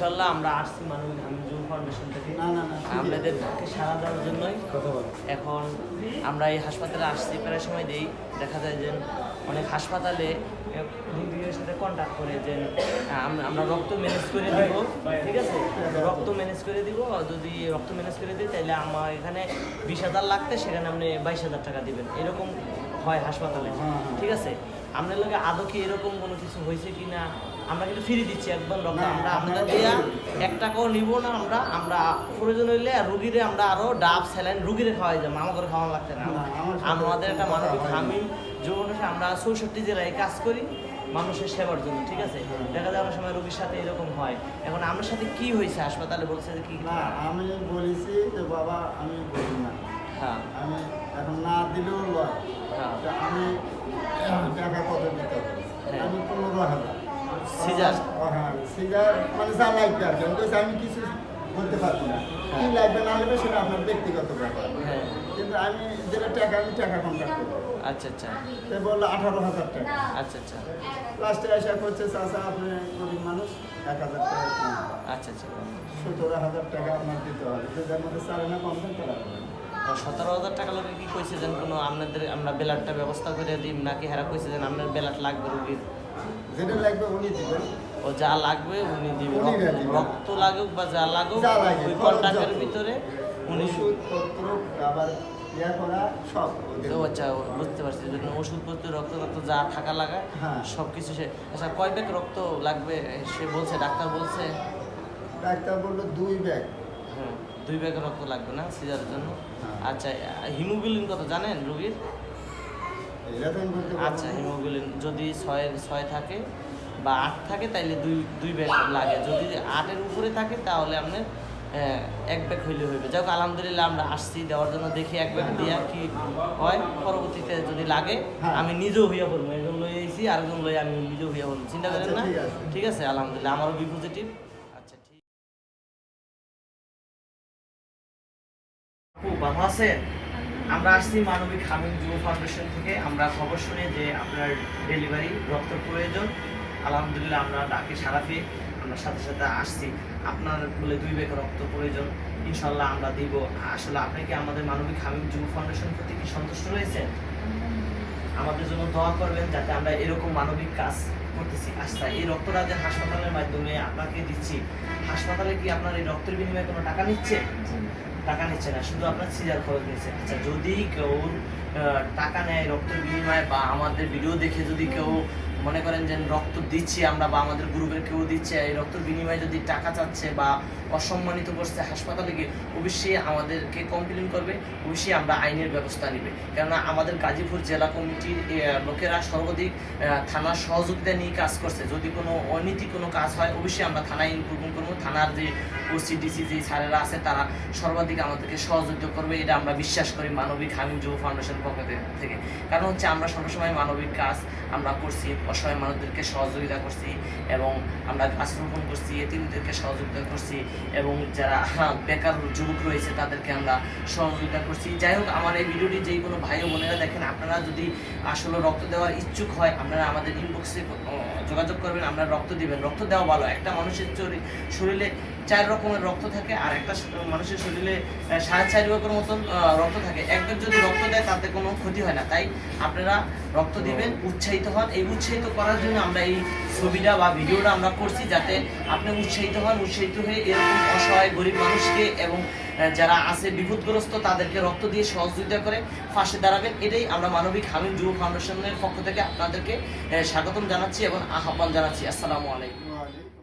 ইনশাল্লাহ আমরা আসছি হামিদ যুব ফাউন্ডেশন থেকে আপনাদেরকে সাড়া দেওয়ার জন্যই এখন আমরা এই হাসপাতালে আসছি প্রায় সময় দেই। দেখা যায় যে অনেক হাসপাতালে আহ, রোগীদের সাথে কন্ট্যাক্ট করে যে আমরা- আমরা রক্ত ম্যানেজ করে দিব ঠিক আছে? রক্ত ম্যানেজ করে দিব যদি রক্ত ম্যানেজ করে দিই তাহলে আমার এখানে বিশ হাজার লাগতে সেখানে আপনি বাইশ হাজার টাকা দিবেন। এরকম হয় হাসপাতালে হ্যাঁ, হ্যাঁ। ঠিক আছে? আপনার লগে আদৌ কি এরকম কোনো কিছু হয়েছে কি না আমরা কিন্তু ফ্রি দিচ্ছি একদম রক্ত। আমরা আপনাদের আপনারা দেয়া। এক টাকাও নিব না আমরা। আমরা প্রয়োজন হইলে রুগীরে আমরা আরও ডাব স্যালাইন রুগীরে খাওয়াই যাব। আমাদের খাওয়ানো লাগতে না। আমাদের একটা মানবিক কথা হয়নি। আমরা চৌষট্টি জেলায় কাজ করি মানুষের সেবার জন্য ঠিক আছে? দেখা যায় অনেক সময় রোগীর সাথে এরকম হয়। এখন আমার সাথে কি হয়েছে? হাসপাতালে বলছে যে কি না আমি বলেছি যে বাবা আমি বলি না। হ্যাঁ। আমি এখন না দিলেও লয়। হ্যাঁ। আমি টাকা কত দিতে হবে? হ্যাঁ। আমি পনেরো হাজার। সিজার? হ্যাঁ সিজার মানে যা লাগবে আর আমি বলছি, আমি কিছু বলতে পারব না। কি লাগবে না লাগবে সেটা আপনার ব্যক্তিগত ব্যাপার। হ্যাঁ। কিন্তু আমি যেটা টাকা আমি টাকা কন্ট্যাক্ট করব। আচ্ছা আচ্ছা। তো বলল আঠারো হাজার টাকা। আচ্ছা আচ্ছা। লাস্টে আসা করছে চাষা আপনি গরিব মানুষ এক হাজার টাকা। আচ্ছা আচ্ছা। সতেরো হাজার টাকা আপনার দিতে হবে। যার মধ্যে চারে না কম দেন তারা করবেন। সতেরো হাজার টাকা লোকে কি কইছে যেন কোনো আপনাদের আমরা বেলাটটা ব্যবস্থা করে দিই নাকি হেরা কইছে যেন আপনার বেলাট লাগবে রুগীর? যেটা লাগবে উনি দিবেন। ও যা লাগবে উনি দিবেন। রক্ত লাগুক বা যা লাগুক লাগে, ওই কন্ট্রাক্টের ভিতরে উনি ওষুধপত্র আবার। ও আচ্ছা ও বুঝতে পারছি যে ওষুধপত্র রক্ত রক্ত যা থাকা লাগায় হ্যাঁ। সব কিছু সে আচ্ছা কয় ব্যাগ রক্ত লাগবে? সে বলছে ডাক্তার বলছে? ডাক্তার বলল দুই ব্যাগ। হ্যাঁ। দুই ব্যাগ রক্ত লাগবে না সিজারের জন্য? হ্যাঁ। আচ্ছা হিমোগ্লোবিন কত জানেন রোগীর? আচ্ছা। হিমোগ্লোবিন যদি ছয় ছয় থাকে বা আট থাকে তাইলে দুই দুই ব্যাগ লাগে। যদি আটের উপরে থাকে তাহলে আপনার এক ব্যাগ হইলে হইবে। যাক আলহামদুলিল্লাহ আমরা আসছি দেওয়ার জন্য। দেখি এক ব্যাগ দিয়া কি হয়। পরবর্তীতে যদি লাগে হ্যাঁ। আমি নিজেও হইয়া পড়ব একজন লই আইছি আরেকজন লই আমি নিজেও হইয়া পড়ব চিন্তা করেন আচ্ছা, না? ঠিক আছে। ঠিক আছে আলহামদুলিল্লাহ। আমারও বি পজিটিভ। খুব ভালো আছেন আমরা আসছি মানবিক হামিম যুব ফাউন্ডেশন থেকে। আমরা খবর শুনে যে আপনার ডেলিভারি, রক্ত প্রয়োজন। আলহামদুলিল্লাহ আমরা ডাকে সারা আমরা সাথে সাথে আসছি। আপনার বলে দুই ব্যাগ রক্ত প্রয়োজন। ইনশাল্লাহ আমরা দিব। আসলে আপনি কি আমাদের মানবিক হামিম যুব ফাউন্ডেশন প্রতি কি সন্তুষ্ট রয়েছেন? আমাদের জন্য দোয়া করবেন যাতে আমরা এরকম মানবিক কাজ করতেছি। আচ্ছা এই রক্তরাজের হাসপাতালের মাধ্যমে আপনাকে দিচ্ছি হাসপাতালে কি আপনার এই রক্তের বিনিময়ে কোনো টাকা নিচ্ছে? টাকা নিচ্ছে না শুধু আপনার সিজার খরচ নিচ্ছে। আচ্ছা যদি কেউ আহ, টাকা নেয় রক্তের বিনিময়ে বা আমাদের ভিডিও দেখে যদি কেউ মনে করেন যে রক্ত দিচ্ছি আমরা বা আমাদের গ্রুপের কেউ দিচ্ছে, এই রক্তের বিনিময়ে যদি টাকা চাচ্ছে বা অসম্মানিত করছে হাসপাতালে গিয়ে, অবশ্যই আমাদেরকে কমপ্লেন করবে, অবশ্যই আমরা আইনের ব্যবস্থা নিবে। কেননা আমাদের গাজীপুর জেলা কমিটির লোকেরা সর্বাধিক থানার সহযোগিতা নিয়ে কাজ করছে। যদি কোনো অনীতি কোনো কাজ হয়, অবশ্যই আমরা থানায় ইনফরমেশন করব। থানার যে ওসি ডিসি যে স্যারেরা আছে, তারা সর্বাধিক আমাদেরকে সহযোগিতা করবে। এটা আমরা বিশ্বাস করি মানবিক হামিম যুব ফাউন্ডেশন পক্ষ থেকে। কারণ হচ্ছে আমরা সবসময় মানবিক কাজ আমরা করছি অসহায় মানুষদেরকে সহযোগিতা করছি এবং আমরা গাছ রোপণ করছি, এতিমদেরকে সহযোগিতা করছি এবং যারা বেকার যুবক রয়েছে তাদেরকে আমরা সহযোগিতা করছি। যাই হোক, আমার এই ভিডিওটি যেই কোনো ভাই ও বোনেরা দেখেন, আপনারা যদি আসলে রক্ত দেওয়ার ইচ্ছুক হয়, আপনারা আমাদের ইনবক্সে যোগাযোগ করবেন, আমরা রক্ত দিবেন। রক্ত দেওয়া ভালো, একটা মানুষের শরীরে চার রকমের রক্ত থাকে আর একটা মানুষের শরীরে সাড়ে চার ভাগের মতন রক্ত থাকে। একবার যদি রক্ত দেয় তাতে কোনো ক্ষতি হয় না। তাই আপনারা রক্ত দিবেন, উৎসাহিত হন। এই উৎসাহিত করার জন্য আমরা এই ছবিটা বা ভিডিওটা আমরা করছি যাতে আপনি উৎসাহিত হন, উৎসাহিত হয়ে এরকম অসহায়, গরিব মানুষকে এবং যারা আছে বিপদগ্রস্ত তাদেরকে রক্ত দিয়ে সহযোগিতা করে ফাঁসে দাঁড়াবেন। এটাই আমরা মানবিক হামিম যুব ফাউন্ডেশনের পক্ষ থেকে আপনাদেরকে স্বাগতম জানাচ্ছি এবং আহ্বান জানাচ্ছি। আসসালামু আলাইকুম।